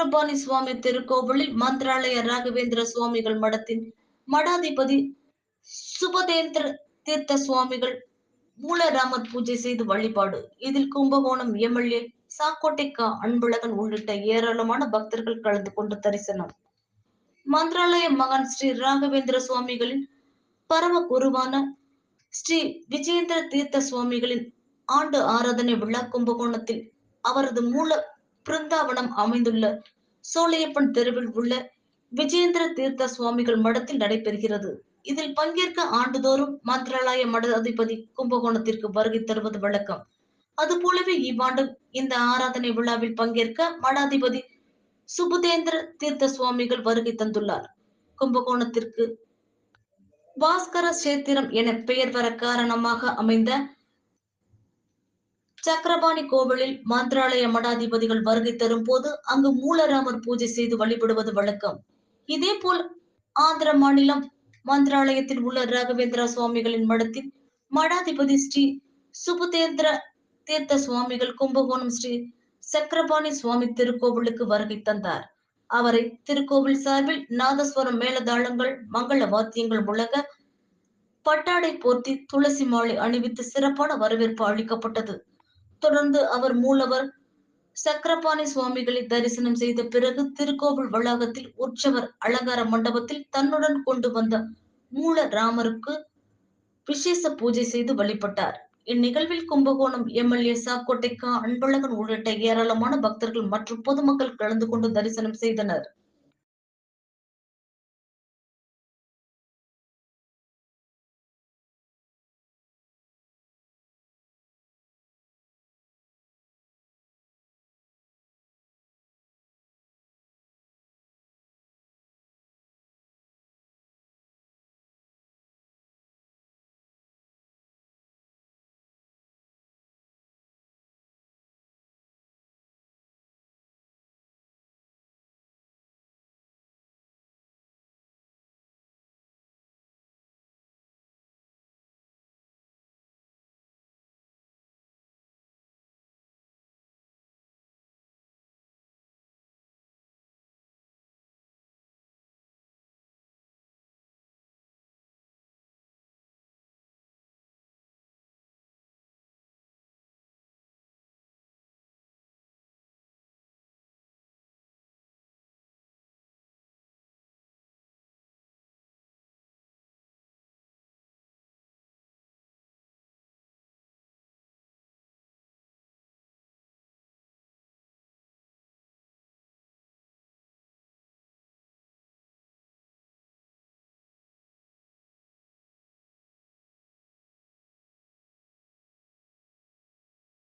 சக்கரபாணி சுவாமி திருக்கோவிலில் மந்திராலய ராகவேந்திர சுவாமிகள் மடத்தின் மடாதிபதி சுபதேந்திர தீர்த்த சுவாமிகள் மூலராமர் பூஜை செய்து வழிபாடு. இதில் கும்பகோணம் எம்எல்ஏ சாக்கோட்டைக்கா அன்பழகன் உள்ளிட்ட ஏராளமான பக்தர்கள் கலந்து கொண்டு தரிசனம். மந்திராலய மகன் ஸ்ரீ ராகவேந்திர சுவாமிகளின் பரம குருவான ஸ்ரீ விஜயேந்திர தீர்த்த சுவாமிகளின் ஆண்டு ஆராதனை விழா கும்பகோணத்தில் அவரது மூல பிருந்தாவனம் அமைந்துள்ள சோழையப்பன் தெருவில் உள்ள விஜயேந்திர தீர்த்த சுவாமிகள் மடத்தில் நடைபெறுகிறது. இதில் பங்கேற்க ஆண்டுதோறும் மந்திராலய மட அதிபதி கும்பகோணத்திற்கு வருகை தருவது வழக்கம். அதுபோலவே இவ்வாண்டு இந்த ஆராதனை விழாவில் பங்கேற்க மட அதிபதி சுபுதேந்திர தீர்த்த சுவாமிகள் வருகை தந்துள்ளார். கும்பகோணத்திற்கு பாஸ்கர சேத்திரம் என பெயர் வர காரணமாக அமைந்த சக்கரபாணி கோவிலில் மந்திராலய மடாதிபதிகள் வருகை தரும் போது அங்கு மூலராமர் பூஜை செய்து வழிபடுவது வழக்கம். இதே போல் ஆந்திர மாநிலம் மந்திராலயத்தில் உள்ள ராகவேந்திரா சுவாமிகளின் மடத்தில் மடாதிபதி ஸ்ரீ சுபுதேந்திர தீர்த்த சுவாமிகள் கும்பகோணம் ஸ்ரீ சக்கரபாணி சுவாமி திருக்கோவிலுக்கு வருகை தந்தார். அவரை திருக்கோவில் சார்பில் நாதஸ்வரம் மேலதாளங்கள் மங்கள வாத்தியங்கள் முழங்க பட்டாடை போர்த்தி துளசி மாலை அணிவித்து சிறப்பான வரவேற்பு அளிக்கப்பட்டது. தொடர்ந்து அவர் மூலவர் சக்கரபாணி சுவாமிகளை தரிசனம் செய்த பிறகு திருக்கோவில் வளாகத்தில் உற்சவர் அலங்கார மண்டபத்தில் தன்னுடன் கொண்டு வந்த மூல ராமருக்கு விசேஷ பூஜை செய்து வழிபட்டார். இந்நிகழ்வில் கும்பகோணம் எம்எல்ஏ சாக்கோட்டைக்கா அன்பழகன் உள்ளிட்ட ஏராளமான பக்தர்கள் மற்றும் பொதுமக்கள் கலந்து கொண்டு தரிசனம் செய்தனர்.